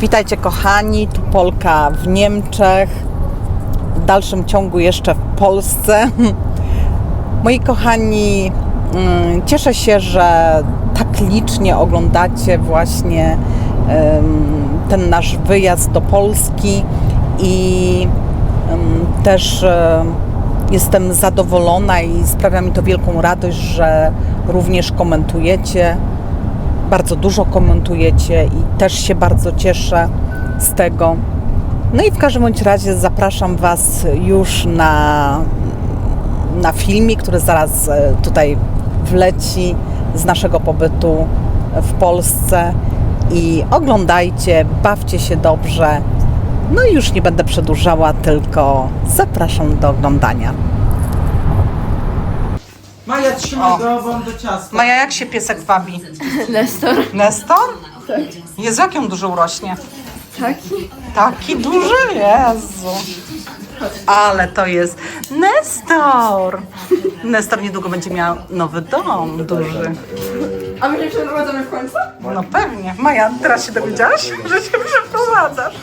Witajcie kochani, tu Polka w Niemczech, w dalszym ciągu jeszcze w Polsce. Moi kochani, mm, cieszę się, że tak licznie oglądacie właśnie ten nasz wyjazd do Polski i też e, jestem zadowolona i sprawia mi to wielką radość, że również komentujecie bardzo dużo komentujecie i też się bardzo cieszę z tego. No i w każdym bądź razie zapraszam Was już na, na filmik, który zaraz e, tutaj wleci z naszego pobytu w Polsce. I oglądajcie, bawcie się dobrze. No i już nie będę przedłużała, tylko zapraszam do oglądania. Maja trzyma O. głową do ciasta. Maja, jak się piesek wabi? Nestor. Nestor? Tak. Jezu, jak ją dużo urośnie? Taki? Taki duży, Jezu. Ale to jest Nestor. Nestor niedługo będzie miał nowy dom duży. A my się przeprowadzamy w końcu? No pewnie. Maja, teraz się dowiedziałaś, że się przeprowadzasz.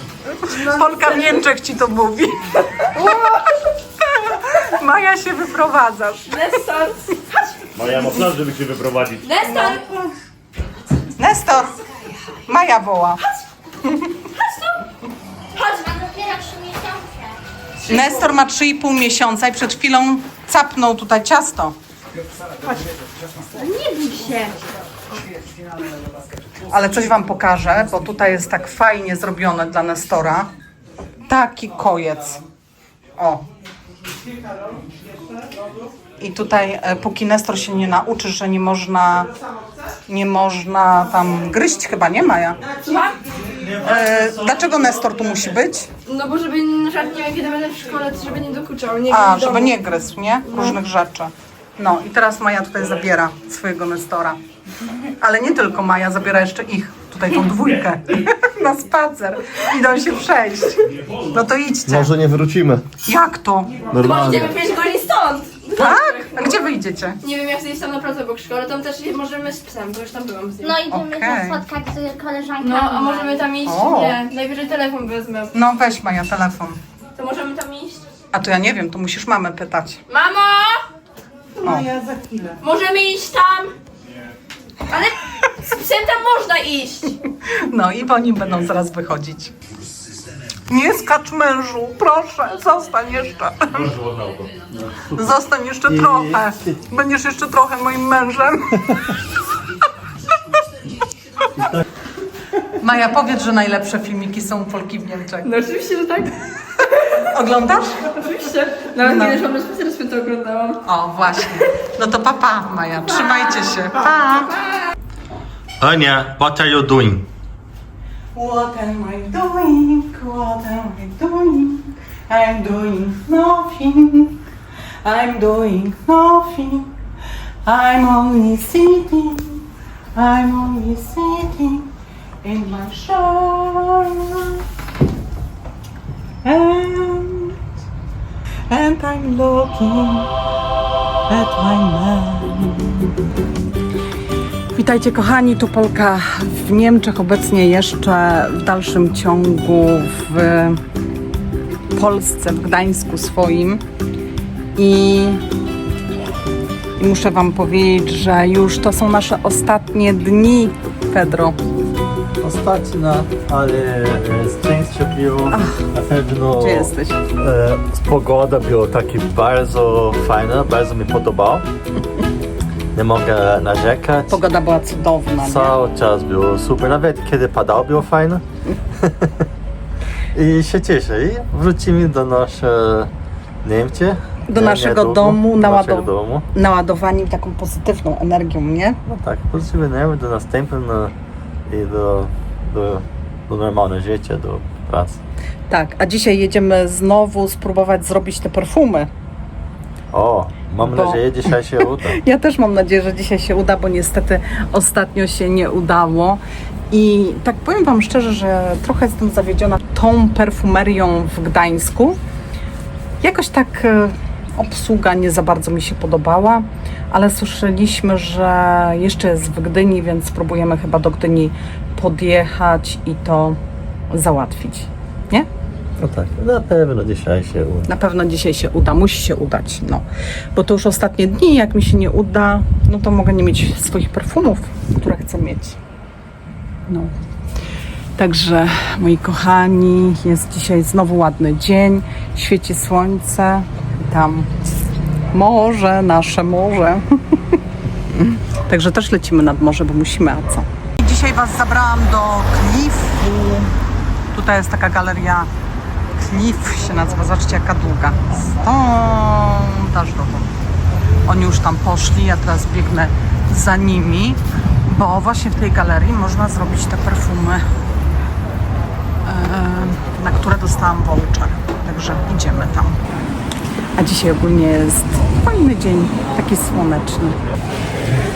Polka w Niemczech ci to mówi. Maja się wyprowadzasz. Nestor! Maja ma plan, żeby się wyprowadzić. Nestor! Nestor. Maja woła. Chodź! dopiero trzy miesiące. Nestor ma 3,5 miesiąca i przed chwilą capnął tutaj ciasto. Nie bój się! Ale coś Wam pokażę, bo tutaj jest tak fajnie zrobione dla Nestora. Taki kojec. O. I tutaj, e, póki Nestor się nie nauczy, że nie można, nie można tam gryźć, chyba nie ma ja. Słucham? E, dlaczego Nestor tu musi być? No bo żeby na przykład nie wiem kiedy będę w szkole, to żeby nie dokuczał. Nie A, żeby nie gryzł, nie? Różnych rzeczy. No i teraz Maja tutaj zabiera swojego Nestora. Ale nie tylko Maja, zabiera jeszcze ich, tutaj tą dwójkę, na spacer. Idą się przejść. No to idźcie. Może nie wrócimy. Jak to? Normalnie. idziemy pięć godzin stąd! Tak? A gdzie wyjdziecie? Nie wiem jak zjeść tam na pracę obok szkoły, tam też możemy z psem, bo już tam byłam z nim. No idziemy Okej. się spotkać z koleżankami. No, a możemy tam iść? O. Nie, najwyżej telefon wezmę. No weź Maja telefon. To możemy tam iść? A to ja nie wiem, to musisz mamę pytać. Mamo! Maja za chwilę. Możemy iść tam? Ale z psem tam można iść! No i oni będą zaraz wychodzić. Nie skacz mężu, proszę, zostań jeszcze. Zostań jeszcze trochę. Będziesz jeszcze trochę moim mężem. Maja, powiedz, że najlepsze filmiki są u Polki w Niemczech. No oczywiście, że tak. Oglądasz? Oczywiście. Nawet No. nie wiesz, mam teraz to oglądałam. O, właśnie. No to papa, Maja, trzymajcie się. Pa! Ania, what are you doing? What am I doing? What am I doing? I'm doing nothing. I'm doing nothing. I'm only sitting. I'm only sitting in my shower. And, and I'm looking at my man. Witajcie kochani, tu Polka w Niemczech, obecnie jeszcze w dalszym ciągu w Polsce, w Gdańsku swoim. I, I muszę Wam powiedzieć, że już to są nasze ostatnie dni, Pedro. Ostatnia, ale e, szczęście było na pewno. Gdzie jesteś? E, pogoda była taki bardzo fajna, bardzo mi podobał. Nie mogę narzekać. Pogoda była cudowna. Cały czas było super, nawet kiedy padało było fajne. I się cieszę. I wrócimy do naszej Niemcy. Do Nie, naszego niedługo. domu, Do naszego domu. naładowani taką pozytywną energią, nie? No tak, potrzebujemy do następnego i do, do, do normalnego życia, do pracy. Tak, a dzisiaj jedziemy znowu spróbować zrobić te perfumy. O, mam Bo- nadzieję, dzisiaj się uda. Ja też mam nadzieję, że dzisiaj się uda, bo niestety ostatnio się nie udało. I tak powiem Wam szczerze, że trochę jestem zawiedziona tą perfumerią w Gdańsku. Jakoś tak e, obsługa nie za bardzo mi się podobała, ale słyszeliśmy, że jeszcze jest w Gdyni, więc spróbujemy chyba do Gdyni podjechać i to załatwić. No tak, na pewno dzisiaj się uda. Na pewno dzisiaj się uda, musi się udać, no. Bo to już ostatnie dni, jak mi się nie uda, no to mogę nie mieć swoich perfumów, które chcę mieć. No. Także, moi kochani, jest dzisiaj znowu ładny dzień, świeci słońce, tam morze, nasze morze. Także też lecimy nad morze, bo musimy, a co? Dzisiaj Was zabrałam do Klifu. Tutaj jest taka galeria Klif się nazywa, zobaczcie jaka długa. Stąd aż dotąd. Oni już tam poszli, ja teraz biegnę za nimi, bo właśnie w tej galerii można zrobić te perfumy, na które dostałam voucher. Także idziemy tam. A dzisiaj ogólnie jest fajny dzień, taki słoneczny.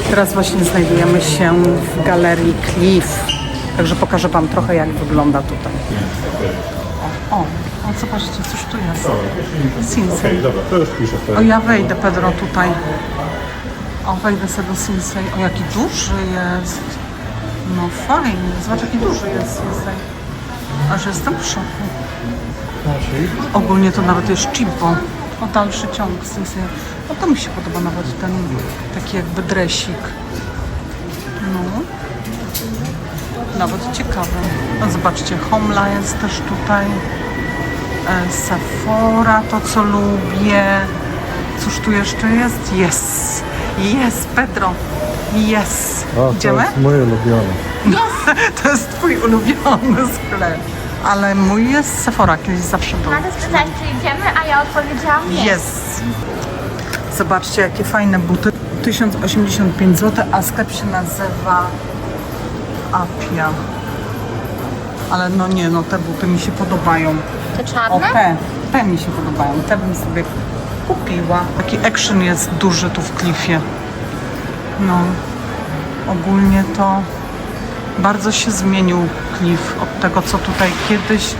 Teraz właśnie znajdujemy się w galerii Cliff. Także pokażę Wam trochę jak wygląda tutaj. O, o zobaczcie, cóż tu jest. Sinsei. Dobra, to już piszę wtedy. O, ja wejdę, Pedro, tutaj. O, wejdę sobie do Sinsei. O, jaki duży jest. No fajnie. Zobacz, jaki duży jest Sinsei. Aż jestem w szoku. Ogólnie to nawet jest Chibo. O, dalszy ciąg Sinsei. No to mi się podoba nawet ten taki jakby dresik. No. Nawet ciekawy. No, zobaczcie, Homla jest też tutaj. E, Sephora, to co lubię. Cóż tu jeszcze jest? Jest! Jest, Pedro! Jest! Idziemy? mój ulubiony. To jest twój ulubiony sklep. Ale mój jest Sephora, kiedyś zawsze był. Mata spytać, czy idziemy, a ja odpowiedziałam nie. Jest! Zobaczcie, jakie fajne buty. 1085 zł, a sklep się nazywa Apia. Ale no nie, no te buty mi się podobają. Te O, czarne? te, te mi się podobają, te bym sobie kupiła. Taki action jest duży tu w klifie. No, ogólnie to bardzo się zmienił klif od tego, co tutaj kiedyś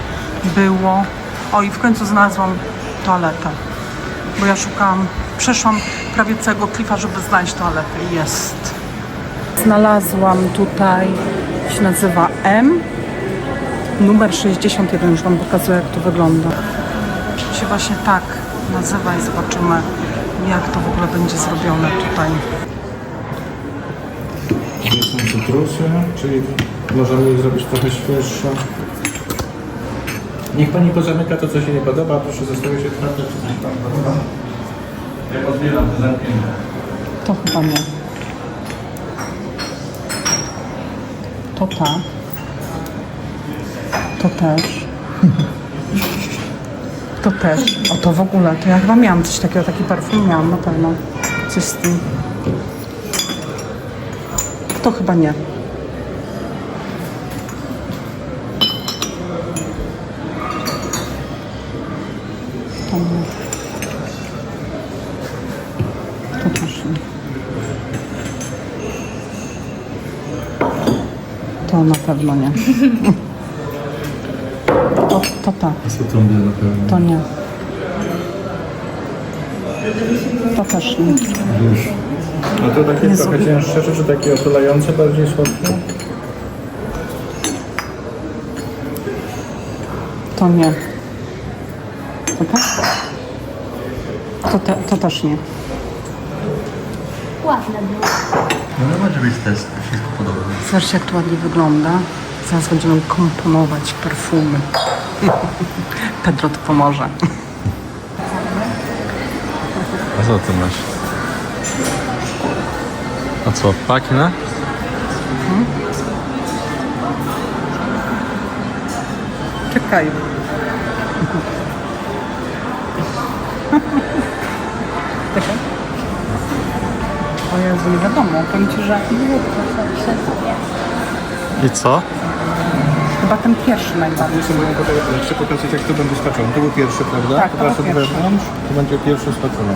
było. O, i w końcu znalazłam toaletę, bo ja szukałam, przeszłam prawie całego klifa, żeby znaleźć toaletę jest. Znalazłam tutaj, się nazywa M, numer 61, już Wam pokazuję jak to wygląda. Się właśnie tak nazywa i zobaczymy jak to w ogóle będzie zrobione tutaj. To są cytrusy, czyli możemy je zrobić trochę świeższe. Niech Pani pozamyka to, co się nie podoba, proszę zostawić się trochę, czy coś Pan podoba. Jak odbieram, to zamknięte. To chyba nie. To ta. To też. To też. O to w ogóle. To ja chyba miałam coś takiego, taki parfum miałam na pewno. Coś z tym. To chyba nie. To nie. Nie. To na pewno nie. To, to ta. Co to mnie na pewno? To nie. To też nie. A to takie Jezu. trochę cięższe, czy takie otulające, bardziej słodkie? To nie. To tak? To, te, to też nie. Ładne było. No może być test, wszystko podoba. Zobaczcie jak to ładnie wygląda. Zaraz będziemy komponować perfumy. Pedro to pomoże. A co ty masz? A co, paknę? Czekaj. Czekaj. O Jezu, nie wiadomo. Powiem Ci, że I co? Chyba ten pierwszy najbardziej. Chcę pokazać, jak to będzie spaczone. To był pierwszy, prawda? Tak, to Teraz był od pierwszy. wewnątrz, to będzie pierwszy spaczony.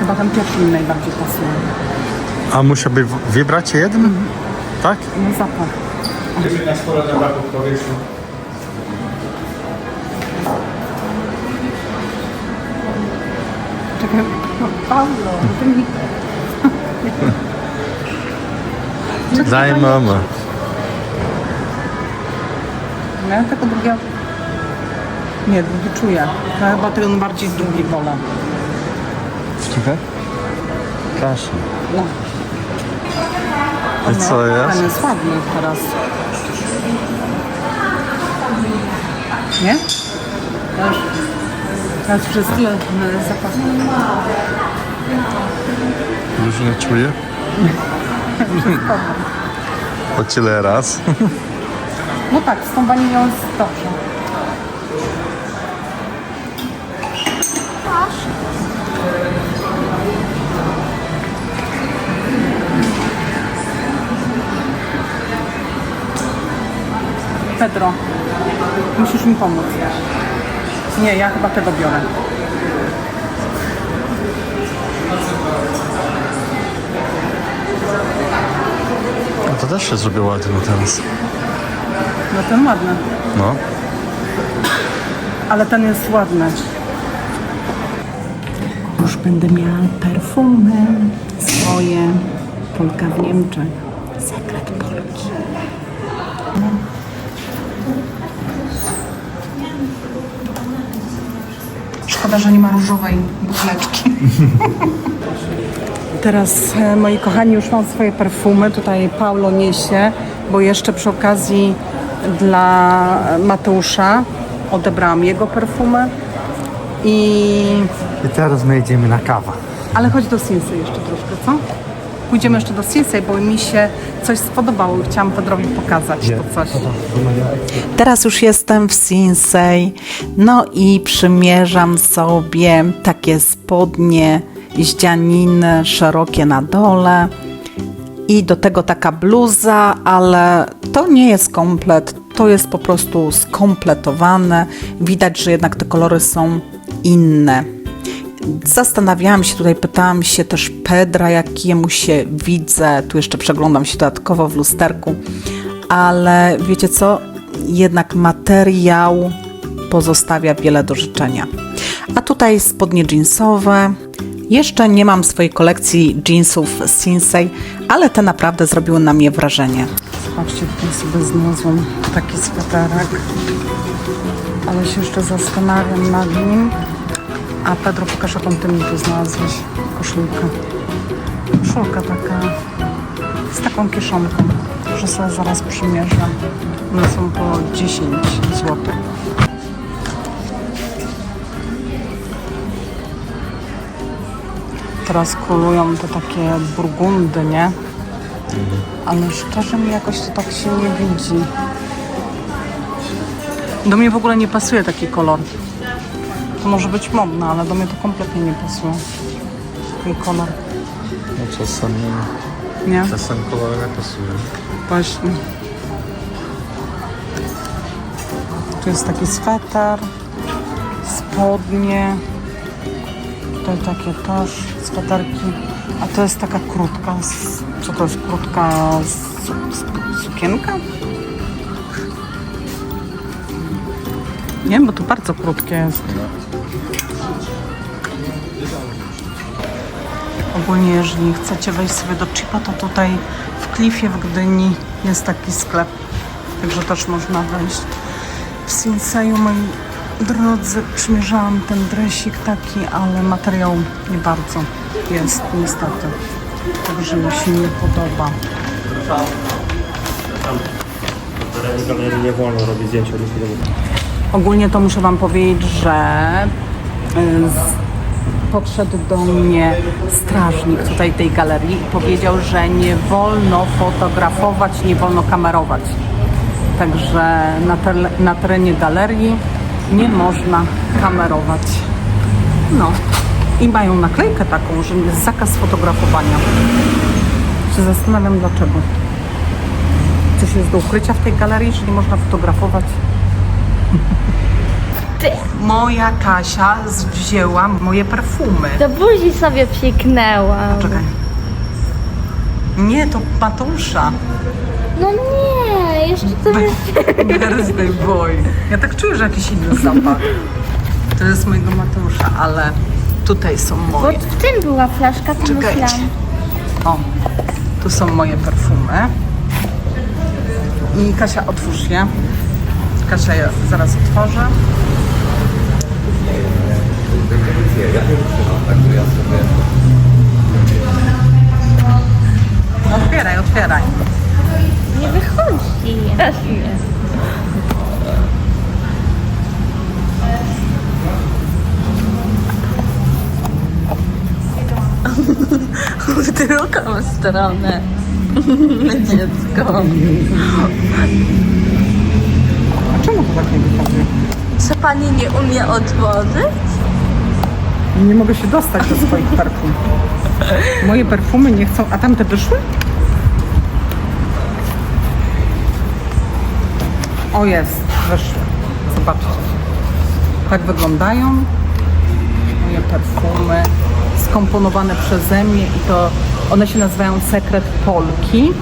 Chyba ten pierwszy mi najbardziej pasuje. A muszę by wybrać jeden? Tak? No zapach. Jest na spora zapachu w powietrzu. Czekaj, no, Paulo, ty mi... Zajmiemy. No ja tego drugiego... Nie, drugi czuję. Ja chyba ten bardziej drugi wolę. Czekaj. Kasza. No. I co Ten jest? jest ładny teraz. Nie? Też. Teraz przez tyle zapach. Już nie czuję. O tyle raz. No tak, z tą wanilią jest dobrze. Pedro, musisz mi pomóc. Nie, ja chyba tego biorę. To też się zrobiło ładnie teraz. No ten ładny, No. ale ten jest ładny. Już będę miała perfumy swoje. Polka w Niemczech. Szkoda, że nie ma różowej buteleczki. Teraz, e, moi kochani, już mam swoje perfumy. Tutaj Paulo niesie, bo jeszcze przy okazji dla Mateusza odebrałam jego perfumy. I... I teraz my idziemy na kawę. Ale chodź do Sinsei jeszcze troszkę, co? Pójdziemy jeszcze do Sinsei, bo mi się coś spodobało i chciałam Pedrowi pokazać to coś. Teraz już jestem w Sinsei, no i przymierzam sobie takie spodnie, ździaniny szerokie na dole i do tego taka bluza, ale to nie jest komplet, to jest po prostu skompletowane. Widać, że jednak te kolory są inne. Zastanawiałam się tutaj, pytałam się też Pedra, jakiemu się widzę. Tu jeszcze przeglądam się dodatkowo w lusterku, ale wiecie co? Jednak materiał pozostawia wiele do życzenia. A tutaj spodnie jeansowe. Jeszcze nie mam swojej kolekcji jeansów Sinsei, ale te naprawdę zrobiły na mnie wrażenie. Zobaczcie, tutaj sobie znalazłam taki sweterek, ale się jeszcze zastanawiam nad nim. A Pedro, pokaż jaką ty mi tu znalazłeś koszulkę. Koszulka taka z taką kieszonką, że sobie zaraz przymierzę. One są po 10 zł. Teraz królują te takie burgundy, nie? Ale szczerze mi jakoś to tak się nie widzi. Do mnie w ogóle nie pasuje taki kolor. To może być modne, ale do mnie to kompletnie nie pasuje. Ten kolor, No czasem, nie? czasem kolor nie pasuje. Właśnie. Tu jest taki sweter, spodnie. Tutaj takie też sweterki. A to jest taka krótka. s- Co to jest krótka su- su- sukienka? Nie, bo to bardzo krótkie jest. Ogólnie, jeżeli chcecie wejść sobie do Chipa, to tutaj w Klifie w Gdyni jest taki sklep, także też można wejść. W Sinseju, moi drodzy, przymierzałam ten dresik taki, ale materiał nie bardzo jest, niestety. Także mi się nie podoba. Ogólnie to muszę Wam powiedzieć, że y, podszedł do mnie strażnik tutaj tej galerii i powiedział, że nie wolno fotografować, nie wolno kamerować. Także na, tel- na terenie galerii nie można kamerować. No. I mają naklejkę taką, że jest zakaz fotografowania. Się zastanawiam dlaczego. Coś jest do ukrycia w tej galerii, że nie można fotografować? Ty. Moja Kasia wzięła moje perfumy. Do buzi sobie psiknęłam. Czekaj. Nie, to Mateusza. No nie, jeszcze to jest... Birthday boy. Ja tak czuję, że jakiś inny zapach. To jest mojego Mateusza, ale tutaj są Bo moje. w tym była flaszka, to Czekajcie. myślałam. O, tu są moje perfumy. I Kasia, otwórz je. Kasia je zaraz otworzy. Otwieraj, otwieraj. Nie wychodzi. W drugą stronę. Dziecko. A czemu to tak nie wychodzi? Co pani nie umie otworzyć? Nie mogę się dostać do swoich perfum. Moje perfumy nie chcą. A tamte wyszły? O jest, wyszły. Zobaczcie. Tak wyglądają moje perfumy skomponowane przeze mnie i to one się nazywają Sekret Polki.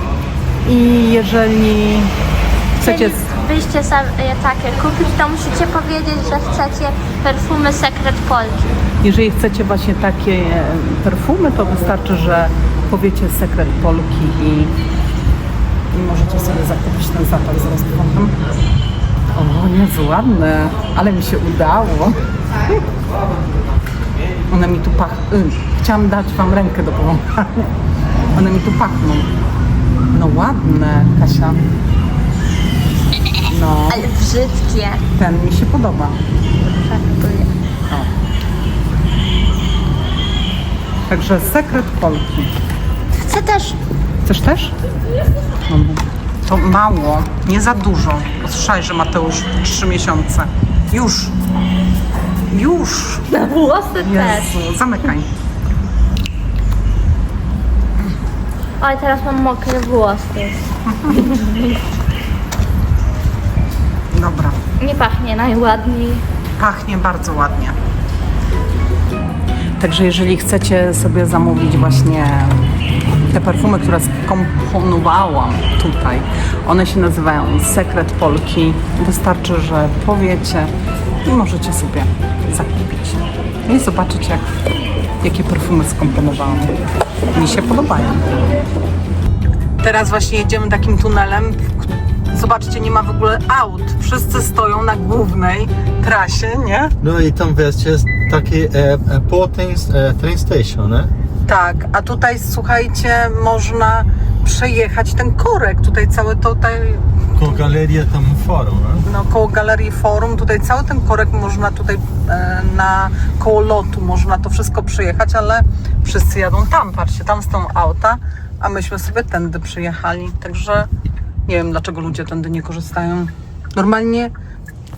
I jeżeli chcecie. Byście sobie takie kupić, to musicie powiedzieć, że chcecie perfumy Secret Polki. Jeżeli chcecie właśnie takie e, perfumy, to wystarczy, że powiecie sekret Polki i, i możecie sobie zakupić ten zapach z roztworem. O, Jezu, ładne, ale mi się udało. One mi tu pachną. Chciałam dać Wam rękę do połączenia. One mi tu pachną. No ładne, Kasia. No, Ale brzydkie. ten mi się podoba. Żartuję. Także sekret Polki. Chcę też. Chcesz też? Dobra. To mało, nie za dużo. Bo Słyszałeś, że Mateusz 3 miesiące. Już. Już. Na włosy też. Jezu, zamykaj. Oj, teraz mam mokre włosy. Dobra. Nie pachnie najładniej. Pachnie bardzo ładnie. Także jeżeli chcecie sobie zamówić właśnie te perfumy, które skomponowałam tutaj, one się nazywają Sekret Polki. Wystarczy, że powiecie i możecie sobie zakupić. I zobaczyć, jak, jakie perfumy skomponowałam. Mi się podobają. Teraz właśnie jedziemy takim tunelem. Zobaczcie, nie ma w ogóle aut. Wszyscy stoją na głównej trasie, nie? No i tam wreszcie jest taki e, e, porting e, train station, nie? Tak, a tutaj słuchajcie, można przejechać ten korek. Tutaj całe to tutaj, Ko galeria tam forum, nie? no koło Galerii Forum, tutaj cały ten korek można tutaj e, na koło lotu można to wszystko przejechać, ale wszyscy jadą tam, patrzcie, tam są auta, a myśmy sobie tędy przyjechali. Także nie wiem, dlaczego ludzie tędy nie korzystają. Normalnie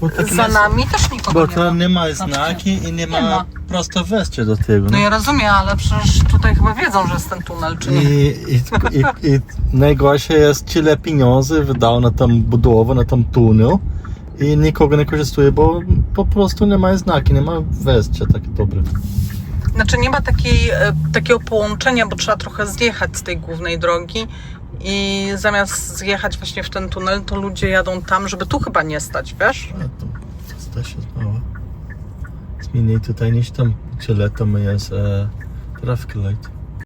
Bo tak za nas- nami też nikogo Bo nie to ma. nie ma Znaczy, znaki i nie ma, ma. prosto wejście do tego. No nie? ja rozumiem, ale przecież tutaj chyba wiedzą, że jest ten tunel, czy nie? I, i, i, I najgorsze jest, tyle pieniędzy wydał na tą budowę, na ten tunel i nikogo nie korzystuje, bo po prostu nie ma znaki, nie ma wejścia takie dobre. Znaczy nie ma takiej, e, takiego połączenia, bo trzeba trochę zjechać z tej głównej drogi i zamiast zjechać właśnie w ten tunel, to ludzie jadą tam, żeby tu chyba nie stać, wiesz? A to się znowu. Jest mniej tutaj niż tam, gdzie latem jest e, traffic light.